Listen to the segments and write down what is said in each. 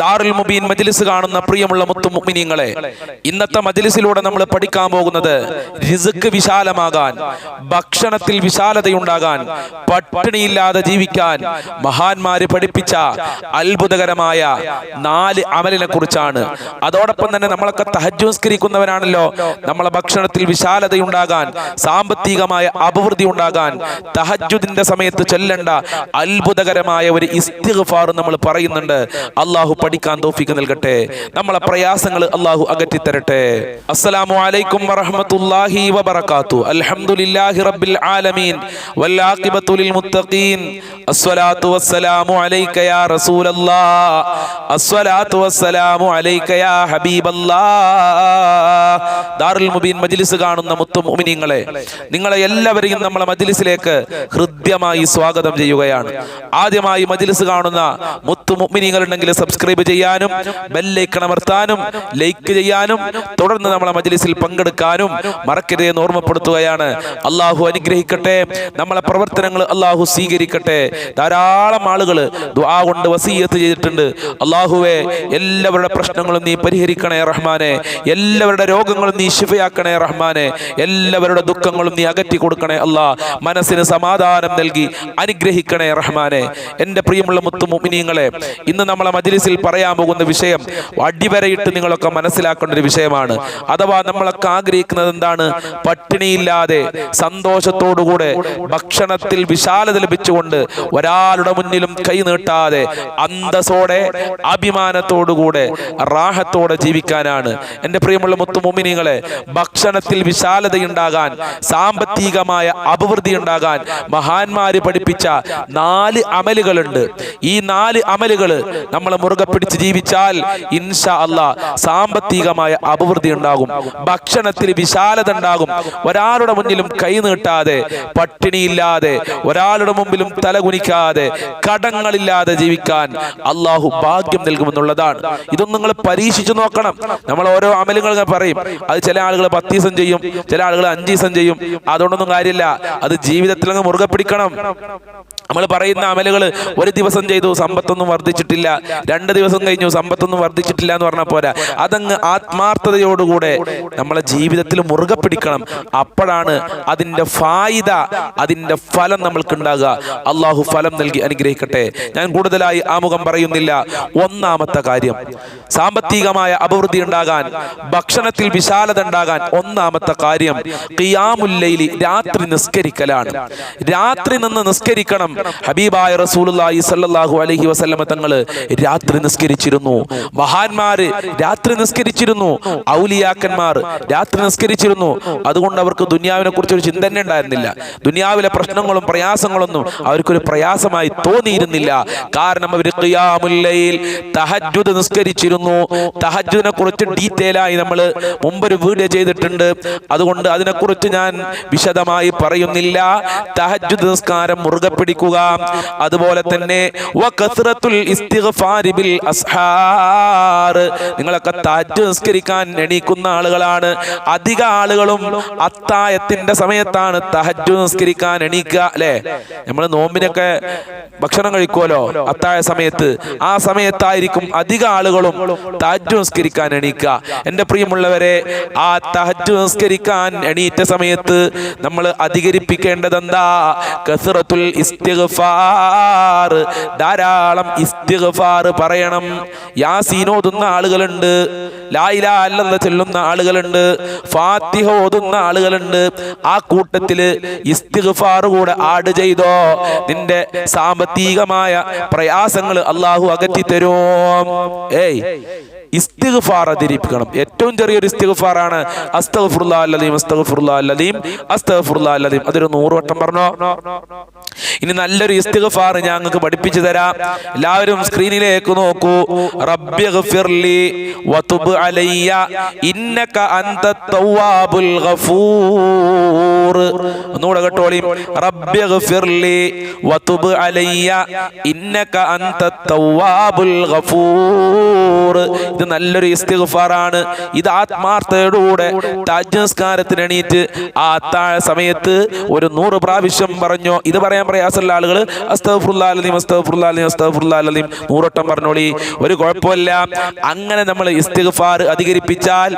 ദാറുൽ മുബീൻ മജ്ലിസ് കാണുന്ന പ്രിയമുള്ള മുത്തു മുഅ്മിനീങ്ങളെ ഇന്നത്തെ മജ്ലിസിലൂടെ നമ്മൾ പഠിക്കാൻ പോകുന്നത് റിസ്ക് വിശാലമാകാൻ ഭക്ഷണത്തിൽ വിശാലതയുണ്ടാകാൻ പട്ടിണിയില്ലാതെ ജീവിക്കാൻ മഹാന്മാര് പഠിപ്പിച്ച അത്ഭുതകരമായ നാല് അമലിനെ കുറിച്ചാണ്. അതോടൊപ്പം തന്നെ നമ്മളൊക്കെ തഹജുസ്കരിക്കുന്നവരാണല്ലോ നമ്മളെ ഭക്ഷണത്തിൽ വിശാലതയുണ്ടാകാൻ സാമ്പത്തികമായ അഭിവൃദ്ധി ഉണ്ടാകാൻ തഹജുദിന്റെ സമയത്ത് ചൊല്ലേണ്ട അത്ഭുതകരമായ ഒരു ഇസ്തിഗ്ഫാർ നമ്മൾ പറയുന്നുണ്ട്. അള്ളാഹു പഠിക്കാൻ തോഫിക്ക് നൽകട്ടെ. നമ്മളെ പ്രയാസങ്ങൾ അള്ളാഹു അകറ്റി തരട്ടെ അസ്സലാമു അലൈക്കും വബറകാത്തു. അൽഹംദുലില്ലാഹി റബ്ബിൽ ആലമീൻ. ലിൽ മുത്തഖീൻ. അസ്സലാത്തു വസ്സലാമു അലൈക യാ അസ്സലാത്തു വസ്സലാമു അലൈക യാ ദാറുൽ മുബീൻ മജ്ലിസ് കാണുന്ന നിങ്ങളെ എല്ലാവരെയും നമ്മളെ മജ്ലിസിലേക്ക് ഹൃദ്യമായി സ്വാഗതം ചെയ്യുകയാണ്. ആദ്യമായി മജ്ലിസ് കാണുന്ന മുത്തു മുഅ്മിനീങ്ങൾ ഉണ്ടെങ്കിൽ സബ്സ്ക്രൈബ് ചെയ്യാനും ബെല്ലൈക്കൺ അമർത്താനും ലൈക്ക് ചെയ്യാനും തുടർന്ന് നമ്മളെ മജ്ലിസിൽ പങ്കെടുക്കാനും മറക്കരുത് എന്ന് ഓർമ്മപ്പെടുത്തുകയാണ്. അള്ളാഹു അനുഗ്രഹിക്കട്ടെ. നമ്മളെ പ്രവർത്തനങ്ങൾ അള്ളാഹു സ്വീകരിക്കട്ടെ. ധാരാളം ആളുകൾ ദുആ കൊണ്ട് വസീയത്ത് ചെയ്തിട്ടുണ്ട്. അള്ളാഹുവെ എല്ലാവരുടെ പ്രശ്നങ്ങളും നീ പരിഹരിക്കണേ റഹ്മാനെ. എല്ലാവരുടെ രോഗങ്ങളും നീ ശിഫയാക്കണേ റഹ്മാനെ. എല്ലാവരുടെ ദുഃഖങ്ങളും നീ അകറ്റി കൊടുക്കണേ അല്ലാ. മനസ്സിന് സമാധാനം നൽകി അനുഗ്രഹിക്കണേ റഹ്മാനെ. എന്റെ പ്രിയമുള്ള മുത്തു മുഅ്മിനീങ്ങളെ ഇന്ന് നമ്മളെ മജ്ലിസിൽ പറയാൻ പോകുന്ന വിഷയം അടിവരയിട്ട് നിങ്ങളൊക്കെ മനസ്സിലാക്കേണ്ട ഒരു വിഷയമാണ്. അഥവാ നമ്മളൊക്കെ ആഗ്രഹിക്കുന്നത് എന്താണ്? പട്ടിണിയില്ലാതെ സന്തോഷത്തോടുകൂടെ ഭക്ഷണത്തിൽ വിശാലത ലഭിച്ചുകൊണ്ട് ഒരാളുടെ മുന്നിലും കൈ നീട്ടാതെ അന്തസ്സോടെ അഭിമാനത്തോടുകൂടെ റാഹത്തോടെ ജീവിക്കാനാണ്. എന്റെ പ്രിയമുള്ള മുത്തുമോമിനികളെ ഭക്ഷണത്തിൽ വിശാലതയുണ്ടാകാൻ സാമ്പത്തികമായ അഭിവൃദ്ധി ഉണ്ടാകാൻ മഹാന്മാര് പഠിപ്പിച്ച നാല് അമലുകളുണ്ട്. ഈ നാല് അമലുകൾ നമ്മൾ മുറുകെ പിടിച്ച് ജീവിച്ചാൽ ഇൻഷാ അല്ല സാമ്പത്തികമായ അഭിവൃദ്ധി ഉണ്ടാകും. ഭക്ഷണത്തിൽ വിശാലത ഉണ്ടാകും. ഒരാളുടെ മുന്നിലും കൈ നീട്ടാതെ പട്ടിണിയില്ലാതെ ഒരാളുടെ മുമ്പിലും തലകുനിക്കാതെ കടങ്ങളില്ലാതെ ജീവിക്കാൻ അള്ളാഹു ഭാഗ്യം നൽകുമെന്നുള്ളതാണ്. ഇതൊന്നും നിങ്ങൾ പരീക്ഷിച്ചു നോക്കണം. നമ്മൾ ഓരോ അമലുകൾ പറയും. അത് ചില ആളുകൾ പത്ത് ദിവസം ചെയ്യും ചില ആളുകൾ അഞ്ച് ദിവസം ചെയ്യും. അതുകൊണ്ടൊന്നും കാര്യമില്ല. അത് ജീവിതത്തിൽ അങ്ങ് മുറുകെ പിടിക്കണം. നമ്മൾ പറയുന്ന അമലുകൾ ഒരു ദിവസം ചെയ്തു സമ്പത്തൊന്നും വർദ്ധിച്ചിട്ടില്ല. രണ്ട് ദിവസം കഴിഞ്ഞു സമ്പത്തൊന്നും വർദ്ധിച്ചിട്ടില്ല എന്ന് പറഞ്ഞാൽ പോരാ. അതങ്ങ് ആത്മാർത്ഥതയോടുകൂടെ നമ്മളെ ജീവിതത്തിൽ മുറുകെ പിടിക്കണം. അപ്പോഴാണ് അതിന്റെ ഫായിദ അതിന്റെ ഫലം നമ്മൾക്ക് ഉണ്ടാകുക അള്ളാഹു ഫലം നൽകി അനുഗ്രഹിക്കട്ടെ. ഞാൻ കൂടുതലായി ആമുഖം പറയുന്നില്ല. ഒന്നാമത്തെ കാര്യം സാമ്പത്തികമായ അഭിവൃദ്ധി ഉണ്ടാകാൻ ഭക്ഷണത്തിൽ വിശാലത ഉണ്ടാകാൻ ഒന്നാമത്തെ കാര്യം ഖിയാമുല്ലൈലി രാത്രി നിസ്കരിക്കലാണ്. രാത്രി നിന്ന് നിസ്കരിക്കണം. ഹബീബായ റസൂലുള്ളാഹി സ്വല്ലല്ലാഹു അലൈഹി വസല്ലമ തങ്ങൾ രാത്രി നിസ്കരിച്ചിരുന്നു. മഹാന്മാര് രാത്രി നിസ്കരിച്ചിരുന്നു. ഔലിയാക്കന്മാർ രാത്രി നിസ്കരിച്ചിരുന്നു. അതുകൊണ്ട് അവർക്ക് ദുനിയാവിനെ കുറിച്ച് ഒരു ചിന്ത തന്നെ ഉണ്ടായിരുന്നില്ല. ദുനിയാവിലെ പ്രശ്നങ്ങളും പ്രയാസങ്ങളൊന്നും അവർക്കൊരു പ്രയാസമായി തോന്നിയിരുന്നില്ല. കാരണം അവർ ക്രിയാമുല്ലയിൽ തഹജ്ജുദ് നിസ്കരിച്ചിരുന്നു. തഹജ്ജുദിനെ കുറിച്ച് ഡീറ്റെയിൽ ആയി നമ്മൾ മുമ്പൊരു വീഡിയോ ചെയ്തിട്ടുണ്ട്. അതുകൊണ്ട് അതിനെക്കുറിച്ച് ഞാൻ വിശദമായി പറയുന്നില്ല. തഹജ്ജുദ് നിസ്കാരം മുറുകെ പിടിക്കുക അതുപോലെ തന്നെ നിങ്ങളൊക്കെ തഹജ്ജുസ്കരിക്കാൻ എണീക്കുന്ന ആളുകളാണ്. അധിക ആളുകളും അത്തായത്തിന്റെ സമയത്താണ് തഹജ്ജുസ്കരിക്കാൻ എണീക്കുക അല്ലേ? നമ്മൾ നോമ്പിനൊക്കെ ഭക്ഷണം കഴിക്കുമല്ലോ അത്തായ സമയത്ത്. ആ സമയത്തായിരിക്കും അധിക ആളുകളും തഹജ്ജുസ്കരിക്കാൻ എണീക്കുക. എന്റെ പ്രിയമുള്ളവരെ ആ തഹജ്ജുസ്കരിക്കാൻ എണീറ്റ സമയത്ത് നമ്മൾ അധികരിപ്പിക്കേണ്ടത് എന്താ കസറത്തുൽ ഇസ്തിഗ്ഫാർ. ധാരാളം ഇസ്തിഗ്ഫാർ പറയണം. യാസീൻ ഓതുന്ന ആളുകളുണ്ട് ലായില അല്ലെന്ന് ചെല്ലുന്ന ആളുകളുണ്ട്. ഫാത്തിഹ ഓതുന്ന ആളുകളുണ്ട്. ആ കൂട്ടത്തിൽ ഇസ്തിഗ്ഫാർ കൂടെ ആഡ് ചെയ്തോ. നിന്റെ സാമ്പത്തികമായ പ്രയാസങ്ങൾ അള്ളാഹു അകറ്റി തരും ഏയ്. ഇസ്തിഗ്ഫാർ അധികരിപ്പിക്കണം ഏറ്റവും ചെറിയൊരു ഇസ്തിഗ്ഫാറാണ് അസ്തഗ്ഫിറുല്ലാ അല്ലദീം അസ്തഗ്ഫിറുല്ലാ അതൊരു നൂറ് വട്ടം പറഞ്ഞോ? ഇനി നല്ലൊരു ഇസ്തിഗ്ഫാർ ഞാൻ നിങ്ങൾക്ക് പഠിപ്പിച്ചു തരാം. എല്ലാവരും സ്ക്രീനിലേക്ക് നോക്കൂ. റബ്ബി വതുബ് അലയ്യ ഇന്നക ഗഫൂർ. ഒന്നുകൂടെ കേട്ടോളി. റബ്ബി വതുബ് അലയ്യ ഇന്നക ഗഫൂർ. ഇത് നല്ലൊരു ഇസ്തിഗ്ഫാറാണ്. ഇത് ആത്മാർത്ഥതയോടുകൂടെ താജ്നസ്കാരത്തിന് എണീറ്റ് ആ അത്താഴ സമയത്ത് ഒരു നൂറ് പ്രാവശ്യം പറഞ്ഞോ. ഇത് പറയാൻ പ്രയാസമുള്ള ആളുകൾ അസ്തഫുല്ലാലീം അസ്തഫുല്ലാലീം അസ്തഫുല്ലാലീം നൂറോട്ടം പറഞ്ഞോളി. ഒരു കുഴപ്പമില്ല. അങ്ങനെ നമ്മൾ ഇസ്തിഗ്ഫാർ അധികരിപ്പിച്ചാൽ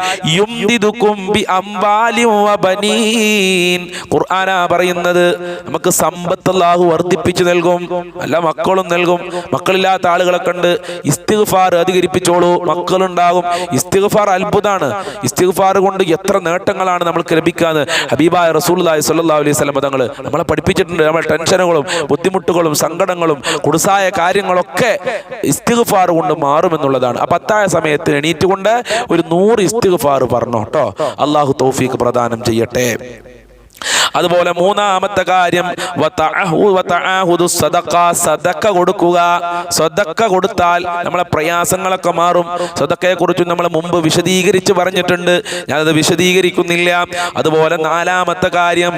പറയുന്നത് നമുക്ക് സമ്പത്ത് അല്ലാഹു വർദ്ധിപ്പിച്ചു നൽകും. എല്ലാ മക്കളും നൽകും. മക്കളില്ലാത്ത ആളുകളെ കണ്ട് ഇസ്തിഗ്ഫാർ അധികരിപ്പിച്ചോളൂ. മക്കളുണ്ടാകും ഇസ്തിഗ്ഫാർ അത്ഭുതമാണ്. ഇസ്തിഗ്ഫാർ കൊണ്ട് എത്ര നേട്ടങ്ങളാണ് നമ്മൾക്ക് ലഭിക്കാന്ന് ഹബീബായ റസൂലുള്ളാഹി സ്വല്ലല്ലാഹു അലൈഹി വസല്ലം തങ്ങൾ നമ്മളെ പഠിപ്പിച്ചിട്ടുണ്ട്. നമ്മളെ ടെൻഷനുകളും ബുദ്ധിമുട്ടുകളും സങ്കടങ്ങളും കുടുസായ കാര്യങ്ങളൊക്കെ ഇസ്തിഗ്ഫാർ കൊണ്ട് മാറുമെന്നുള്ളതാണ്. ആ പത്തായ സമയത്ത് എണീറ്റുകൊണ്ട് ഒരു നൂറ് ഇസ്തിഗ്ഫാർ പറഞ്ഞു കേട്ടോ അള്ളാഹു തൗഫീഖ് പ്രദാനം ചെയ്യട്ടെ. അതുപോലെ മൂന്നാമത്തെ കാര്യം സദക്ക കൊടുക്കുക. സദക്ക കൊടുത്താൽ നമ്മളെ പ്രയാസങ്ങളൊക്കെ മാറും. സദക്കയെ കുറിച്ചും നമ്മൾ മുമ്പ് വിശദീകരിച്ച് പറഞ്ഞിട്ടുണ്ട്. ഞാനത് വിശദീകരിക്കുന്നില്ല. അതുപോലെ നാലാമത്തെ കാര്യം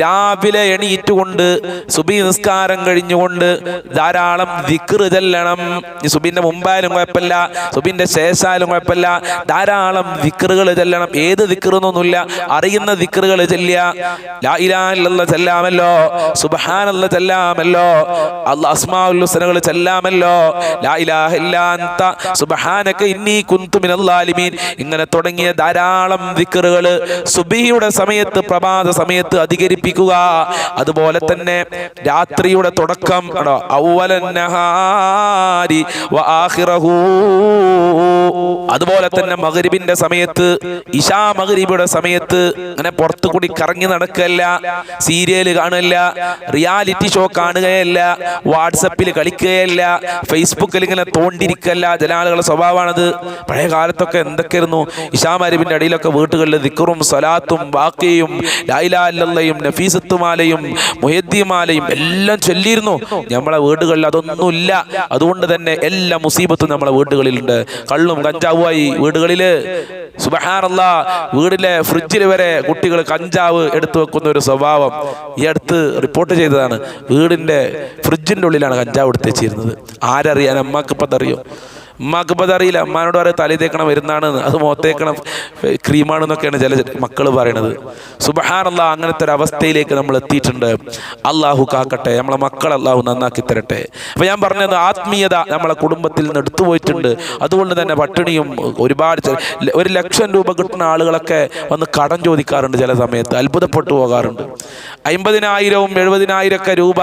രാവിലെ എണീറ്റുകൊണ്ട് സുബി നിസ്കാരം കഴിഞ്ഞുകൊണ്ട് ധാരാളം ദിക്റ് സുബിന്റെ മുമ്പായാലും കുഴപ്പമില്ല. സുബിന്റെ ശേഷായാലും കുഴപ്പമില്ല. ധാരാളം ദിക്കറുകൾ ചെല്ലണം. ഏത് ദിക്റെന്നൊന്നുമില്ല. അറിയുന്ന ദിക്കറുകൾ ചെല്ലുക. ചെല്ലാമല്ലോ. സുബ്ഹാനല്ലാഹ് ചെല്ലാമല്ലോ. അല്ലാഹ് അസ്മാഉൽ ഹുസ്നകൾ ചെല്ലാമല്ലോ. ഇന്നി കുന്തു ഇങ്ങനെ തുടങ്ങിയ ധാരാളം ദിക്കറുകൾ സുബിയുടെ സമയത്ത് പ്രഭാത സമയത്ത് അധികരിപ്പിക്കുക. അതുപോലെ തന്നെ രാത്രിയുടെ തുടക്കം ആണോ? ഔവലൻ നഹാരി വ ആഖിറഹു. അതുപോലെ തന്നെ മഗ്രിബിന്റെ സമയത്ത് ഇഷാ മകരിബിയുടെ സമയത്ത് അങ്ങനെ പുറത്തു കൂടി കറങ്ങി നടക്കല്ല സീരിയൽ കാണുകയല്ല റിയാലിറ്റി ഷോ കാണുകയല്ല വാട്സപ്പിൽ കളിക്കുകയല്ല ഫേസ്ബുക്കിൽ ഇങ്ങനെ തോണ്ടിരിക്കല്ല ജനാലുകളുടെ സ്വഭാവമാണത്. പഴയ കാലത്തൊക്കെ എന്തൊക്കെയായിരുന്നു? ഇഷാ മഗ്രിബിന്റെ അടിയിലൊക്കെ വീട്ടുകളിൽ ദിക്കറും സലാത്തും ബാക്കിയും ലായിലാല്ലയും നഫീസത്തുമാലയും മുഹദ്ദിമാലയും എല്ലാം ചൊല്ലിയിരുന്നു. നമ്മളെ വീടുകളിൽ അതൊന്നുമില്ല. അതുകൊണ്ട് തന്നെ എല്ലാ മുസീബത്തും നമ്മളെ വീടുകളിലുണ്ട്. കള്ളും കഞ്ചാവുമായി വീടുകളിൽ സുബഹാറല്ല വീടിലെ ഫ്രിഡ്ജിൽ വരെ കുട്ടികൾ കഞ്ചാവ് എടുത്തു വെക്കുന്ന ഒരു സ്വഭാവം ഈ അടുത്ത് റിപ്പോർട്ട് ചെയ്തതാണ്. വീടിന്റെ ഫ്രിഡ്ജിന്റെ ഉള്ളിലാണ് കഞ്ചാവ് എടുത്ത് വെച്ചിരുന്നത്. ആരറിയാൻ അമ്മയ്ക്ക് ഇപ്പം അറിയില്ല. അമ്മാനോട് പറയാം തലി തേക്കണം വരുന്നാണ് അത് മുഖത്തേക്കണം ക്രീമാണെന്നൊക്കെയാണ് ചില മക്കൾ പറയണത്. സുബഹാനല്ല അങ്ങനത്തെ ഒരു അവസ്ഥയിലേക്ക് നമ്മൾ എത്തിയിട്ടുണ്ട്. അള്ളാഹു കാക്കട്ടെ നമ്മളെ മക്കൾ അള്ളാഹു നന്നാക്കി തരട്ടെ. അപ്പൊ ഞാൻ പറഞ്ഞത് ആത്മീയത നമ്മളെ കുടുംബത്തിൽ നിന്ന് എടുത്തു പോയിട്ടുണ്ട്. അതുകൊണ്ട് തന്നെ പട്ടിണിയും ഒരുപാട് ഒരു ലക്ഷം രൂപ കിട്ടുന്ന ആളുകളൊക്കെ വന്ന് കടം ചോദിക്കാറുണ്ട് ചില സമയത്ത്. അത്ഭുതപ്പെട്ടു പോകാറുണ്ട്. അമ്പതിനായിരവും എഴുപതിനായിരം ഒക്കെ രൂപ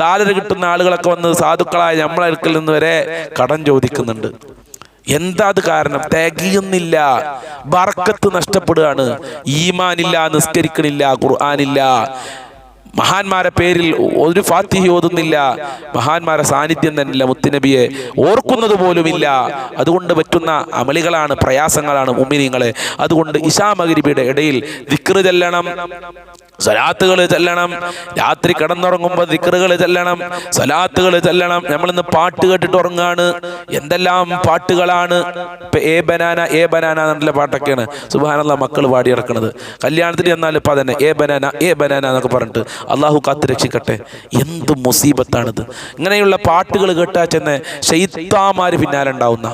സാലറി കിട്ടുന്ന ആളുകളൊക്കെ വന്ന് സാധുക്കളായ നമ്മളെ അടുക്കൽ നിന്ന് വരെ കടം ചോദിക്കുന്നുണ്ട്. എന്താ അത് കാരണം? തികയുന്നില്ല. ബർക്കത്ത് നഷ്ടപ്പെടുകയാണ്. ഈമാനില്ല നിസ്കരിക്കണില്ല ഖുർആാനില്ല. മഹാന്മാരെ പേരിൽ ഒരു ഫാത്തിഹി ഓതുന്നില്ല. മഹാന്മാരെ സാന്നിധ്യം തന്നെയില്ല മുത്തുനബിയെ. ഓർക്കുന്നത് പോലുമില്ല. അതുകൊണ്ട് പറ്റുന്ന അമളികളാണ് പ്രയാസങ്ങളാണ് മുമ്മിനിങ്ങളെ. അതുകൊണ്ട് ഇഷാ മകരിബിയുടെ ഇടയിൽ ദിക്റ് ചെല്ലണം. സലാത്തുകൾ ചെല്ലണം. രാത്രി കിടന്നുറങ്ങുമ്പോൾ ദിക്റുകൾ ചെല്ലണം. സലാത്തുകൾ ചെല്ലണം. നമ്മളിന്ന് പാട്ട് കേട്ടിട്ട് ഉറങ്ങാണ്. എന്തെല്ലാം പാട്ടുകളാണ്? ഏ ബനാന ഏ ബനാന എന്നുള്ള പാട്ടൊക്കെയാണ്. സുബാനുള്ള മക്കൾ പാടി ഇറക്കുന്നത് കല്യാണത്തിന് ചെന്നാൽ ഇപ്പൊ അതന്നെ. ഏ ബനാന ഏ ബനാന എന്നൊക്കെ പറഞ്ഞിട്ട് അള്ളാഹു കാത്ത് രക്ഷിക്കട്ടെ. എന്ത് മുസീബത്താണിത്. ഇങ്ങനെയുള്ള പാട്ടുകൾ കേട്ടാൽ ചെന്ന് ശൈത്താമാര് പിന്നാലെ ഉണ്ടാവുന്ന.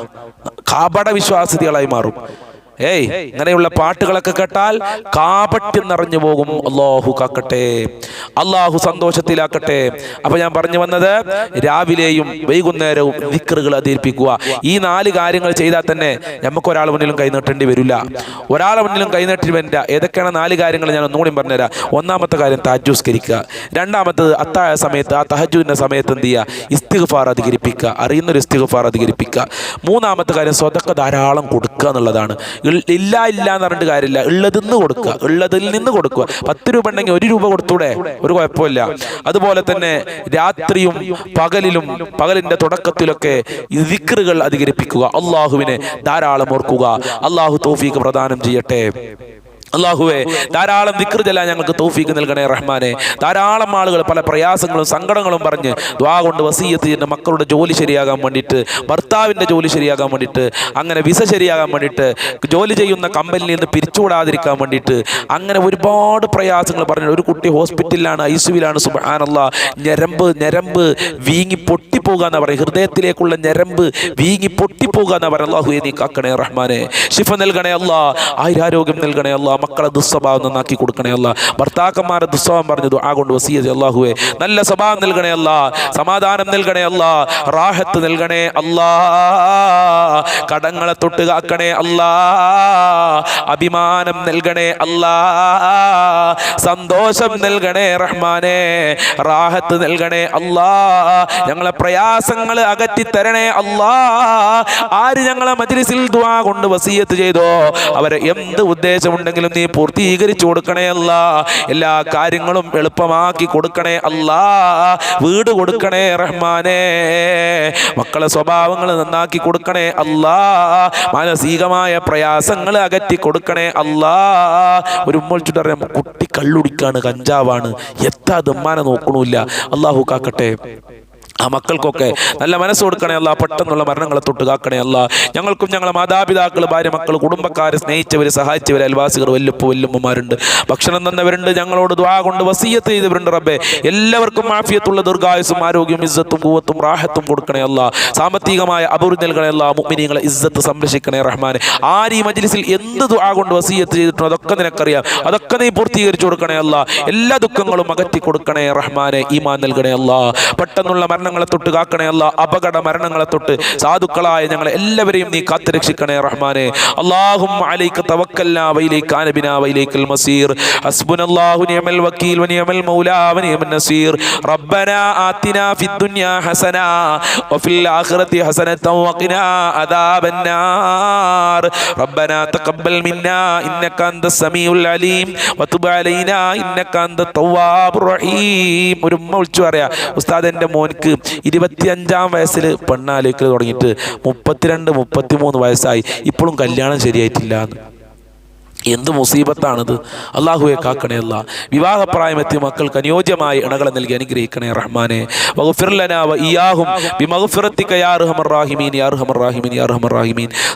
കാപട വിശ്വാസികളായി മാറും. ഏയ് ഇങ്ങനെയുള്ള പാട്ടുകളൊക്കെ കേട്ടാൽ കാപട്യം നിറഞ്ഞു പോകും. അള്ളാഹു കാക്കട്ടെ. അള്ളാഹു സന്തോഷത്തിലാക്കട്ടെ. അപ്പൊ ഞാൻ പറഞ്ഞു വന്നത് രാവിലെയും വൈകുന്നേരവും ദിക്കറുകൾ അധീരിപ്പിക്കുക ഈ നാല് കാര്യങ്ങൾ ചെയ്താൽ തന്നെ നമുക്ക് ഒരാൾ മുന്നിലും കൈനീട്ടേണ്ടി വരില്ല. ഒരാളെ മുന്നിലും കൈനീട്ടി വരില്ല ഏതൊക്കെയാണ് നാല് കാര്യങ്ങൾ? ഞാൻ ഒന്നുകൂടി പറഞ്ഞുതരാം. ഒന്നാമത്തെ കാര്യം താജുസ്കരിക്കുക രണ്ടാമത്തത് അത്താഴ സമയത്ത് ആ തഹജുവിന്റെ സമയത്ത് എന്ത് ചെയ്യുക? ഇസ്തിഗ്ഫാർ അധികരിപ്പിക്കുക. അറിയുന്നൊരു ഇസ്തിഗ്ഫാർ അധികരിപ്പിക്കുക. മൂന്നാമത്തെ കാര്യം സ്വതക്ക ധാരാളം കൊടുക്കുക എന്നുള്ളതാണ്. ഇല്ല ഇല്ല എന്ന് പറഞ്ഞിട്ട് കാര്യമില്ല. ഉള്ളതിൽ നിന്ന് കൊടുക്കുക. ഉള്ളതിൽ നിന്ന് കൊടുക്കുക. പത്ത് രൂപ ഉണ്ടെങ്കിൽ ഒരു രൂപ കൊടുത്തൂടെ? ഒരു കുഴപ്പമില്ല. അതുപോലെ തന്നെ രാത്രിയും പകലിലും പകലിന്റെ തുടക്കത്തിലൊക്കെ ദിക്റുകൾ അധികരിപ്പിക്കുക. അള്ളാഹുവിനെ ധാരാളം ഓർക്കുക. അള്ളാഹു തൗഫീഖ് പ്രദാനം ചെയ്യട്ടെ. അള്ളാഹുവെ ധാരാളം ദിക്ർ ഞങ്ങൾക്ക് തൗഫീക്ക് നൽകണേ റഹ്മാനെ. ധാരാളം ആളുകൾ പല പ്രയാസങ്ങളും സങ്കടങ്ങളും പറഞ്ഞ് ദ്വാ കൊണ്ട് വസീയത്ത് ചെയ്യുന്ന മക്കളുടെ ജോലി ശരിയാകാൻ വേണ്ടിയിട്ട് ഭർത്താവിന്റെ ജോലി ശരിയാകാൻ വേണ്ടിയിട്ട് അങ്ങനെ വിസ ശരിയാകാൻ വേണ്ടിയിട്ട് ജോലി ചെയ്യുന്ന കമ്പനിയിൽ നിന്ന് പിരിച്ചുവിടാതിരിക്കാൻ വേണ്ടിയിട്ട് അങ്ങനെ ഒരുപാട് പ്രയാസങ്ങൾ പറഞ്ഞു ഒരു കുട്ടി ഹോസ്പിറ്റലിലാണ് ഐ സിയുവിലാണ് സുബാനല്ല ഞരമ്പ് ഞരമ്പ് വീങ്ങി പൊട്ടിപ്പോകുക എന്നാ പറയുക. ഹൃദയത്തിലേക്കുള്ള ഞരമ്പ് വീങ്ങി പൊട്ടിപ്പോകുക എന്നാ പറയുക. അള്ളാഹു നീ കാക്കണേ റഹ്മാനെ. ശിഫ നൽകണേ അല്ല ആയിരാരോഗ്യം നൽകണേ അല്ല മക്കളെ ദുസ്വഭാവം നന്നാക്കി കൊടുക്കണേ അല്ല. ഭർത്താക്കന്മാരെ ദുസ്വഭാവം പറഞ്ഞത് ആ കൊണ്ട് വസീയത് അള്ളാഹുവെ നല്ല സ്വഭാവം നൽകണേ അല്ല. സമാധാനം നൽകണേ അല്ല. റാഹത്ത് നൽകണേ അല്ലാ. കടങ്ങളെ തൊട്ട് കാക്കണേ അല്ലാ. അഭിമാനം നൽകണേ അല്ലാ. സന്തോഷം നൽകണേ റഹ്മാനെ. റാഹത്ത് നൽകണേ അല്ലാ. ഞങ്ങളെ പ്രയാസങ്ങൾ അകറ്റി തരണേ അല്ലാ. ആര് ഞങ്ങളെ മജ്ലിസിൽ ദുആ കൊണ്ട് വസീയത്ത് ചെയ്തോ? അവരെ എന്ത് ഉദ്ദേശമുണ്ടെങ്കിലും നീ പൂർത്തീകരിച്ചു കൊടുക്കണേ അല്ല. എല്ലാ കാര്യങ്ങളും എളുപ്പമാക്കി കൊടുക്കണേ അല്ല. വീട് കൊടുക്കണേ റഹ്മാനെ. മക്കളെ സ്വഭാവങ്ങൾ നന്നാക്കി കൊടുക്കണേ അല്ല. മാനസികമായ പ്രയാസങ്ങൾ അകറ്റി കൊടുക്കണേ അല്ല. ഒരു ഉമ്മൾ ചുട്ടറിയാം കുട്ടി കള്ളുടിക്കാണ് കഞ്ചാവാണ്. എത്താ ദമ്മാനെ നോക്കണമില്ല അള്ളാഹു കാക്കട്ടെ. ആ മക്കൾക്കൊക്കെ നല്ല മനസ്സ് കൊടുക്കണേ അല്ല പെട്ടെന്നുള്ള മരണങ്ങളെ തൊട്ട് കാക്കണേ അല്ല. ഞങ്ങൾക്കും ഞങ്ങളെ മാതാപിതാക്കൾ ഭാര്യ മക്കൾ കുടുംബക്കാർ സ്നേഹിച്ചവർ സഹായിച്ചവർ അയൽവാസികൾ വല്ലുപ്പ് വല്ലുമ്മമാരുണ്ട്. ഭക്ഷണം തന്നവരുണ്ട് ഞങ്ങളോട് ദ്വാ കൊണ്ട് വസീയത്ത് ചെയ്തവരുണ്ട് റബ്ബെ. എല്ലാവർക്കും മാഫിയത്തുള്ള ദീർഘായുസും ആരോഗ്യം ഇസ്സത്തും കൂവത്തും റാഹത്തും കൊടുക്കണേ അല്ല. സാമ്പത്തികമായ അഭിവൃദ്ധി നൽകണേ അല്ല. മുമ്മിനിങ്ങളെ ഇസ്സത്ത് സംരക്ഷിക്കണേ റഹ്മാൻ ആര് ഈ മജ്ലിസിൽ എന്ത് ദ്വാ കൊണ്ട് വസീയത്ത് ചെയ്തിട്ടുണ്ടോ അതൊക്കെ നിനക്കറിയാം. അതൊക്കെ നീ പൂർത്തീകരിച്ചു കൊടുക്കണേ അല്ല. എല്ലാ ദുഃഖങ്ങളും അകറ്റി കൊടുക്കണേ റഹ്മാനെ. ഈമാൻ നൽകണേ അല്ല. പെട്ടെന്നുള്ള മരണങ്ങളെ തൊട്ട് കാക്കണേ അല്ല അപകട മരണങ്ങളെ തൊട്ട്. സാധുക്കളായ ഞങ്ങളെ എല്ലാവരെയും നീ കാത്തു രക്ഷിക്കണേ റഹ്മാനെ. അള്ളാഹും അലൈക തവക്കൽനാ വൈലൈക അനബിനാ വൈലൈക്കൽ മസീർ. ഹസ്ബുനല്ലാഹു നിഅമൽ വക്കീൽ വനിഅമൽ മൗലാ നസീർ. റബ്ബനാ ആതിനാ ഫിദ് ദുനിയാ ഹസന വഫിൽ ആഖിറതി ഹസനത വഖിനാ അദാബന്നാർ. നാർ റബ്ബനാ തഖബ്ബൽ മിന്നാ ഇന്നക സമീഉൽ അലീം. അലൈനാ ഇന്നക റഹീം. വിളിച്ചു പറയാ ഉസ്താദ് എന്റെ മോൻക്ക് ഇരുപത്തിയഞ്ചാം വയസ്സിൽ പെണ്ണാലോചിക്കൽ തുടങ്ങിയിട്ട് മുപ്പത്തിരണ്ട് മുപ്പത്തിമൂന്ന് വയസ്സായി. ഇപ്പോഴും കല്യാണം ശരിയായിട്ടില്ല എന്ന്. എന്ത് മുസീബത്താണിത്? അള്ളാഹുവെ കാക്കണേ അല്ല. വിവാഹപ്രായമെത്തിയ മക്കൾക്ക് അനുയോജ്യമായ ഇണകളെ നൽകി അനുഗ്രഹിക്കണേ റഹ്മാനെ.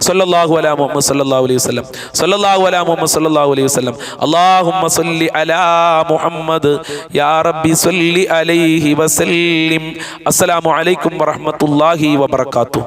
സല്ലല്ലാഹു അലാ മുഹമ്മദ് സല്ലല്ലാഹു അലൈഹി വസല്ലം. സല്ലല്ലാഹു അലാ സല്ലല്ലാഹു അലൈഹി വസല്ലം. അല്ലാഹുമ്മ സല്ലി അലാ യാ റബ്ബി സല്ലി അലൈഹി വസല്ലിം. അസ്സലാമു അലൈക്കും വറഹ്മത്തുള്ളാഹി വബറകാതുഹു.